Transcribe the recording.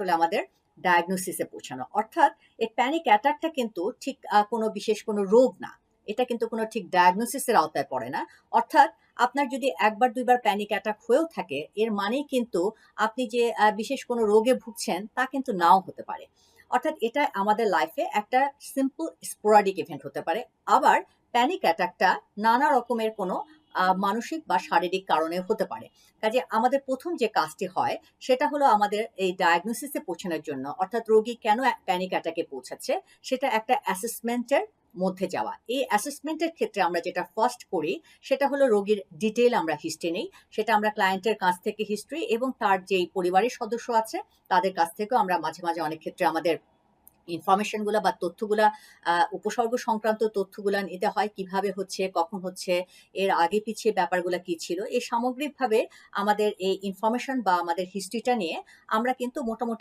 আসলে আমাদের ডায়াগনোসিসে পৌঁছানো। অর্থাৎ এই প্যানিক অ্যাটাকটা কিন্তু ঠিক কোনো বিশেষ কোনো রোগ না। এটা কিন্তু কোনো ঠিক ডায়াগনোসিসের আওতায় পড়ে না। অর্থাৎ আপনার যদি একবার, দুইবার প্যানিক অ্যাটাক হয়েও থাকে, এর মানেই কিন্তু আপনি যে বিশেষ কোনো রোগে ভুগছেন তা কিন্তু নাও হতে পারে। অর্থাৎ এটা আমাদের লাইফে একটা সিম্পল স্পোরাডিক ইভেন্ট হতে পারে। আবার প্যানিক অ্যাটাকটা নানা রকমের কোনো মানসিক বা শারীরিক কারণে হতে পারে। কাজে আমাদের প্রথম যে কাজটি হয়, সেটা হলো আমাদের এই ডায়াগনোসিসে পৌঁছানোর জন্য। অর্থাৎ রোগী কেন প্যানিক অ্যাটাকে পৌঁছাচ্ছে, সেটা একটা অ্যাসেসমেন্টের মধ্যে যাওয়া। এই অ্যাসেসমেন্টের ক্ষেত্রে আমরা যেটা ফার্স্ট করি, সেটা হলো রোগীর ডিটেল আমরা হিস্ট্রি নেই। সেটা আমরা ক্লায়েন্টের কাছ থেকে হিস্ট্রি এবং তার যেই পরিবারের সদস্য আছে, তাদের কাছ থেকেও আমরা মাঝে মাঝে অনেক ক্ষেত্রে আমাদের ইনফরমেশনগুলো বা তথ্যগুলা উপসর্গ সংক্রান্ত তথ্যগুলা নিতে হয়, কীভাবে হচ্ছে, কখন হচ্ছে, এর আগে পিছিয়ে ব্যাপারগুলো কি ছিল, এই সামগ্রিকভাবে আমাদের এই ইনফরমেশন বা আমাদের হিস্ট্রিটা নিয়ে আমরা কিন্তু মোটামুটি